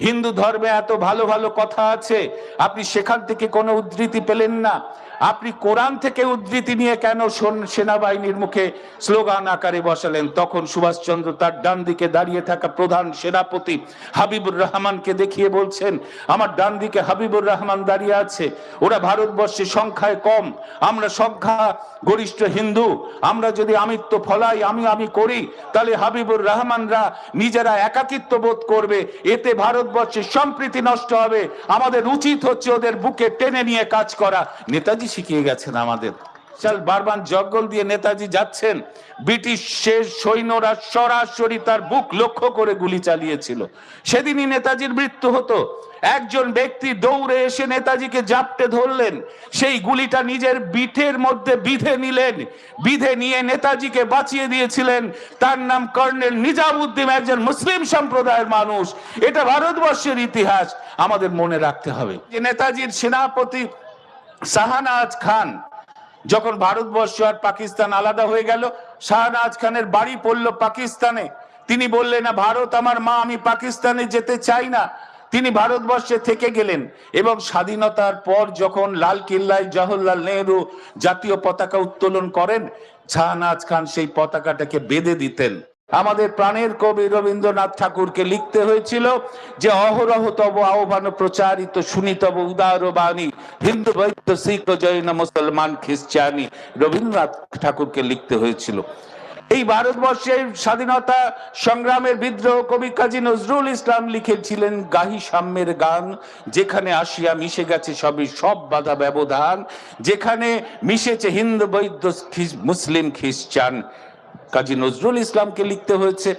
হিন্দু ধর্মে এত ভালো ভালো কথা আছে আপনি সেখান থেকে কোনো উদ্ধৃতি পেলেন না। আপনি কোরআন থেকে উদ্ধৃতি নিয়ে কেন সেনাবাহিনীর মুখে স্লোগান আকারে বসালেন? তখন সুভাষচন্দ্র তার ডান দিকে দাঁড়িয়ে থাকা প্রধান সেনাপতি হাবিবুর রহমানকে দেখিয়ে বলছেন, আমার ডান দিকে হাবিবুর রহমান দাঁড়িয়ে আছে। ওরা ভারতবর্ষে সংখ্যায় কম। আমরা সংখ্যা গরিষ্ঠ হিন্দু। আমরা যদি আমিত্ব ফলাই, আমি আমি করি, তাহলে হাবিবুর রহমানরা নিজেরা একাকিত্ব বোধ করবে। এতে ভারতবর্ষের সম্প্রীতি নষ্ট হবে। আমাদের উচিত হচ্ছে ওদের বুকে টেনে নিয়ে কাজ করা। নেতাজি শিখিয়ে গেছেন আমাদের। চাল, বারবার জঙ্গল দিয়ে নেতাজি যাচ্ছেন। ব্রিটিশের সৈন্যরা সরাসরি তার বুক লক্ষ্য করে গুলি চালিয়েছিল। সেদিনই নেতাজির মৃত্যু হতো। একজন ব্যক্তি দৌড়ে এসে নেতাজিকে জাপটে ধরলেন। সেই গুলিটা নিজের বিঠের মধ্যে বিধে নিলেন। বিধে নিয়ে নেতাজিকে বাঁচিয়ে দিয়েছিলেন। তার নাম কর্নেল নিজামুদ্দিন, একজন মুসলিম সম্প্রদায়ের মানুষ। এটা ভারতবর্ষের ইতিহাস। আমাদের মনে রাখতে হবে যে নেতাজির সেনাপতি শাহনাজ খান, যখন ভারতবর্ষ আর পাকিস্তান আলাদা হয়ে গেল, শাহনাজ খানের বাড়ি পড়ল পাকিস্তানে। তিনি বললেন, না, ভারত আমার মা, আমি পাকিস্তানে যেতে চাই না। তিনি ভারতবর্ষে থেকে গেলেন এবং স্বাধীনতার পর যখন লাল কিল্লায় জওহরলাল নেহরু জাতীয় পতাকা উত্তোলন করেন, শাহনাজ খান সেই পতাকাটাকে বেঁধে দিতেন। আমাদের প্রাণের কবি রবীন্দ্রনাথ ঠাকুরকে লিখতে হয়েছিল যে অহরহ তব আহ্বান প্রচারিত শুনিতব উদার বাণী, হিন্দু বৈদ্য শিখ জৈন মুসলমান খ্রিস্টানি রবীন্দ্রনাথ ঠাকুরকে লিখতে হয়েছিল। এই ভারতবর্ষের স্বাধীনতা সংগ্রামের বিদ্রোহ কবি কাজী নজরুল ইসলাম লিখেছিলেন, গাহি সাম্যের গান যেখানে আসিয়া মিশে গেছে সবই সব বাধা ব্যবধান, যেখানে মিশেছে হিন্দু বৈদ্য মুসলিম খ্রিস্টান। কাজী নজরুল ইসলামকে লিখতে হয়েছে।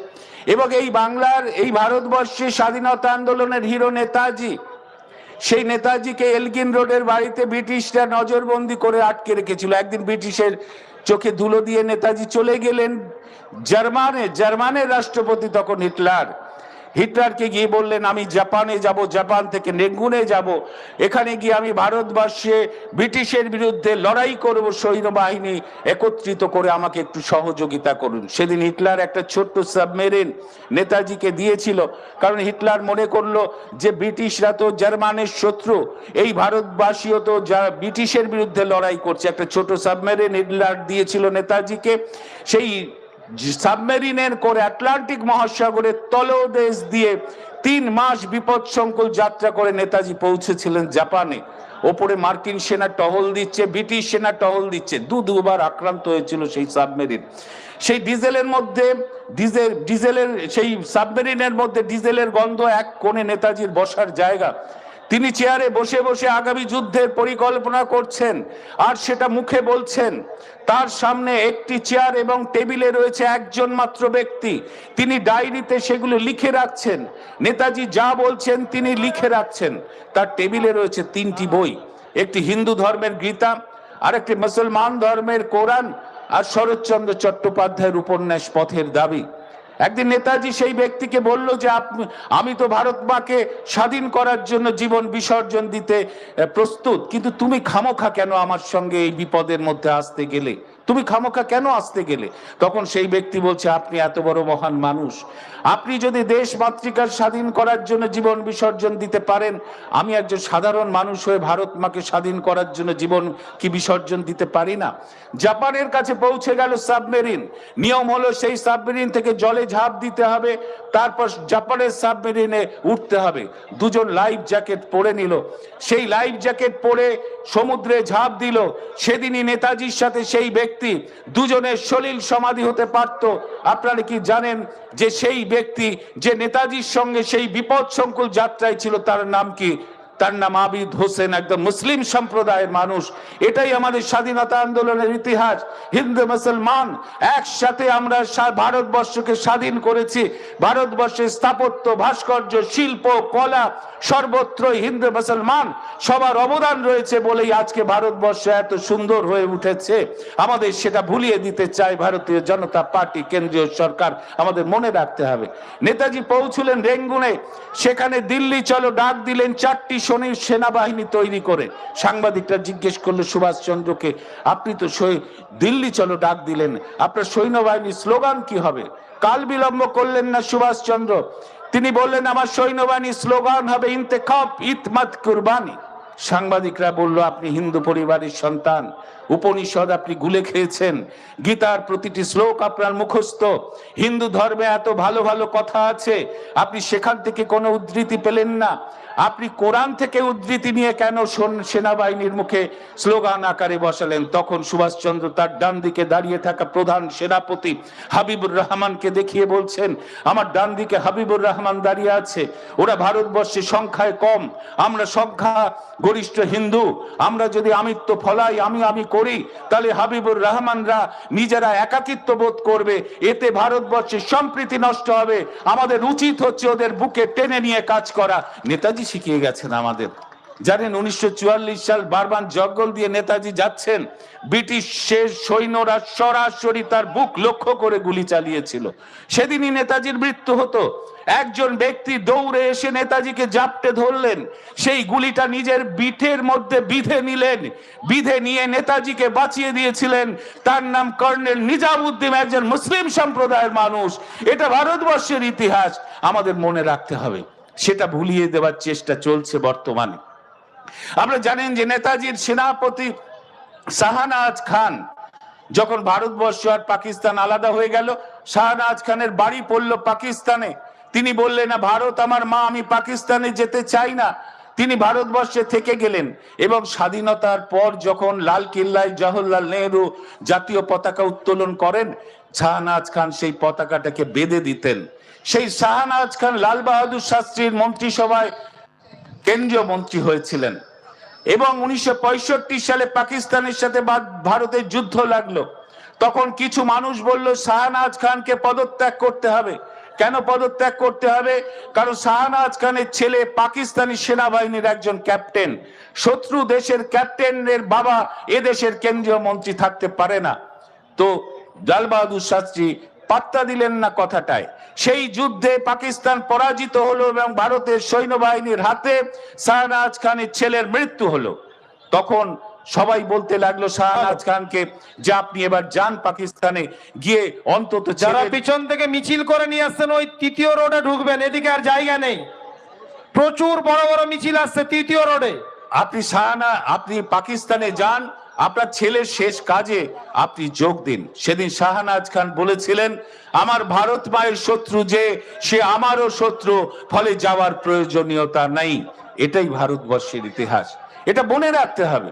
এবং এই বাংলার, এই ভারতবর্ষে স্বাধীনতা আন্দোলনের হিরো নেতাজি, সেই নেতাজিকে এলগিন রোডের বাড়িতে ব্রিটিশরা নজরবন্দি করে আটকে রেখেছিল। একদিন ব্রিটিশের চোখে ধুলো দিয়ে নেতাজি চলে গেলেন জার্মানে। জার্মানের রাষ্ট্রপতি তখন হিটলার। হিটলারকে গিয়ে বললেন, আমি জাপানে যাব, জাপান থেকে নেগুনে যাব। এখানে গিয়ে আমি ভারতবর্ষে ব্রিটিশের বিরুদ্ধে লড়াই করব, সৈন্যবাহিনী একত্রিত করে আমাকে একটু সহযোগিতা করুন। সেদিন হিটলার একটা ছোট্ট সাবমেরিন নেতাজিকে দিয়েছিল, কারণ হিটলার মনে করল যে ব্রিটিশরা তো জার্মানের শত্রু, এই ভারতবাসীও তো যা ব্রিটিশের বিরুদ্ধে লড়াই করছে। একটা ছোট সাবমেরিন হিটলার দিয়েছিল নেতাজিকে। সেই সাবমেরিনের করে আটলান্টিক মহাসাগরের তলদেশ দিয়ে তিন মাস বিপদসংকুল যাত্রা করে নেতাজি পৌঁছেছিলেন জাপানে। ওপরে মার্কিন সেনা টহল দিচ্ছে, ব্রিটিশ সেনা টহল দিচ্ছে। দু দুবার আক্রান্ত হয়েছিল সেই সাবমেরিন। সেই ডিজেলের মধ্যে ডিজেল ডিজেলের, সেই সাবমেরিনের মধ্যে ডিজেলের গন্ধ এক কোণে নেতাজির বসার জায়গা। তিনি চেয়ারে বসে বসে আগামী যুদ্ধের পরিকল্পনা করছেন আর সেটা মুখে বলছেন। তার সামনে একটি চেয়ার এবং টেবিলে রয়েছে একজন মাত্র ব্যক্তি। তিনি ডায়েরিতে সেগুলো লিখে রাখছেন। নেতাজি যা বলছেন তিনি লিখে রাখছেন। তার টেবিলে রয়েছে তিনটি বই। একটি হিন্দু ধর্মের গীতা আর একটি মুসলমান ধর্মের কোরআন আর শরৎচন্দ্র চট্টোপাধ্যায়ের উপন্যাস পথের দাবি। একদিন নেতাজি সেই ব্যক্তিকে বলল যে আমি তো ভারত মাকে স্বাধীন করার জন্য জীবন বিসর্জন দিতে প্রস্তুত, কিন্তু তুমি খামোখা কেন আমার সঙ্গে এই বিপদের মধ্যে আসতে গেলে? তুমি খামোখা কেন আসতে গেলে? তখন সেই ব্যক্তি বলছে, আপনি এত বড় মহান মানুষ। আপনি যদি দেশ মাতৃকার স্বাধীন করার জন্য জীবন বিসর্জন দিতে পারেন, আমি একজন সাধারণ মানুষ হয়ে ভারত মাকে স্বাধীন করার জন্য জীবন কি বিসর্জন দিতে পারি না? জাপানের কাছে পৌঁছে গেল সাবমেরিন। নিয়ম হলো সেই সাবমেরিন থেকে জলে ঝাঁপ দিতে হবে, তারপর জাপানের সাবমেরিনে উঠতে হবে। দুজন লাইফ জ্যাকেট পরে নিল। সেই লাইফ জ্যাকেট পরে সমুদ্রে ঝাঁপ দিল। সেদিনই নেতাজির সাথে সেই ব্যক্তি দুজনের সলিল সমাধি হতে পারত। আপনারা কি জানেন যে সেই ব্যক্তি, যে নেতাজির সঙ্গে সেই বিপদ সংকুল যাত্রায় ছিল, তার নাম কি? তার নাম আবিদ হোসেন একদম মুসলিম সম্প্রদায়ের মানুষ। এটাই আমাদের স্বাধীনতা আন্দোলনের ইতিহাস। হিন্দু, মুসলমান, একসাথে আমরা ভারতবর্ষকে স্বাধীন করেছি। ভারতবর্ষের স্থাপত্য, ভাস্কর্য, শিল্প, কলা সর্বত্রই হিন্দু, মুসলমান সবার অবদান রয়েছে বলেই আজকে ভারতবর্ষ এত সুন্দর হয়ে উঠেছে। আমাদের সেটা ভুলিয়ে দিতে চায় ভারতীয় জনতা পার্টি, কেন্দ্রীয় সরকার। আমাদের মনে রাখতে হবে। নেতাজি পৌঁছলেন রেঙ্গুনে। সেখানে দিল্লি, চলো, ডাক দিলেন চারটি সেনাবাহিনী তৈরি করে। সাংবাদিকরা জিজ্ঞেস করল, সুভাষচন্দ্রকে, আপনি তো দিল্লি চলো, ডাক দিলেন। আপনার সৈন্যবাহিনীর স্লোগান কি হবে? কাল বিলম্ব করলেন না সুভাষচন্দ্র? তিনি বললেন, আমার সৈন্যবাহিনী স্লোগান হবে ইন্তেখাব ইতমাত কুরবানি। সাংবাদিকরা বলল, আপনি হিন্দু পরিবারের সন্তান। উপনিষদ আপনি গুলে খেয়েছেন। গীতার প্রতিটি শ্লোক আপনার মুখস্থ। হিন্দু ধর্মে এত ভালো ভালো কথা আছে। আপনি সেখান থেকে কোনো উদ্ধৃতি পেলেন না। আপনি কোরআন থেকে উদ্ধৃতি নিয়ে কেন সন- সেনাবাহিনীর মুখে স্লোগান আকারে বসালেন? তখন সুভাষচন্দ্র তার ডান দিকে দাঁড়িয়ে থাকা প্রধান সেনাপতি হাবিবুর রহমানকে দেখিয়ে বলছেন, আমার ডান দিকে হাবিবুর রহমান দাঁড়িয়ে আছে। ওরা ভারতবর্ষে সংখ্যায় কম। আমরা সংখ্যা গরিষ্ঠ হিন্দু। আমরা যদি আমিত্ব ফলাই, আমি আমি করি, তাহলে হাবিবুর রহমানরা নিজেরা একাকিত্ব বোধ করবে। এতে ভারতবর্ষের সম্প্রীতি নষ্ট হবে। আমাদের উচিত হচ্ছে ওদের বুকে টেনে নিয়ে কাজ করা। নেতাজি শিখিয়ে গেছেন আমাদের। জানেন, উনিশশো চুয়াল্লিশ সাল বারবার জঙ্গল দিয়ে নেতাজি যাচ্ছেন ব্রিটিশের সৈন্যরা সরাসরি তার বুক লক্ষ্য করে গুলি চালিয়েছিল। সেদিনই নেতাজির মৃত্যু হতো। একজন ব্যক্তি দৌড়ে এসে নেতাজিকে জাপটে ধরলেন। সেই গুলিটা নিজের বিঠের মধ্যে বিধে নিলেন। বিধে নিয়ে নেতাজিকে বাঁচিয়ে দিয়েছিলেন। তার নাম কর্নেল নিজামুদ্দিন, একজন মুসলিম সম্প্রদায়ের মানুষ। এটা ভারতবর্ষের ইতিহাস। আমাদের মনে রাখতে হবে। সেটা ভুলিয়ে দেওয়ার চেষ্টা চলছে বর্তমানে। আপনারা জানেন যে নেতাজির সেনাপতি শাহানাজ খান যখন ভারতবর্ষ আর পাকিস্তান আলাদা হয়ে গেল, শাহনাজ খানের বাড়ি পড়ল পাকিস্তানে। তিনি বললেন, না, ভারত আমার মা, আমি পাকিস্তানে যেতে চাই না। তিনি ভারতবর্ষে থেকে গেলেন এবং স্বাধীনতার পর যখন লাল কিল্লায় জওহরলাল নেহরু জাতীয় পতাকা উত্তোলন করেন, শাহনাজ খান সেই পতাকাটাকে বেঁধে দিতেন। সেই শাহনাজ খান, লাল বাহাদুর শাস্ত্রীর মন্ত্রিসভায় কেন্দ্রীয় মন্ত্রী হয়েছিলেন। এবং উনিশশো পঁয়ষট্টি সালে পাকিস্তানের সাথে ভারতের যুদ্ধ লাগল। তখন কিছু মানুষ বলল, শাহনাজ খানকে পদত্যাগ করতে হবে। কেন পদত্যাগ করতে হবে? কারণ শাহনাজ খানের ছেলে পাকিস্তানি সেনাবাহিনীর একজন ক্যাপ্টেন। শত্রু দেশের ক্যাপ্টেনের বাবা এ দেশের কেন্দ্রীয় মন্ত্রী থাকতে পারে না। তো লাল বাহাদুর শাস্ত্রী পাত্তা দিলেন না কথাটায়। সেই যুদ্ধে পাকিস্তান পরাজিত হলো এবং ভারতের সৈন্যবাহিনীর হাতে শাহনাজ খানের ছেলের মৃত্যু হলো। তখন সবাই বলতে লাগল শাহনাজ খানকে যে আপনি এবার যান পাকিস্তানে গিয়ে অন্তত যারা পিছন থেকে মিছিল করে নিয়ে আসছেন ওই তৃতীয় রোডে ঢুকবেন এদিকে আর জায়গা নেই। প্রচুর বড় বড় মিছিল আসছে তৃতীয় রোডে। আপনি শাহানা আপনি পাকিস্তানে যান আপনার ছেলের শেষ কাজে আপনি যোগ দিন। সেদিন শাহনাজ খান বলেছিলেন, আমার ভারত মায়ের শত্রু যে, সে আমারও শত্রু, ফলে যাওয়ার প্রয়োজনীয়তা নাই। এটাই ভারতবর্ষের ইতিহাস। এটা মনে রাখতে হবে।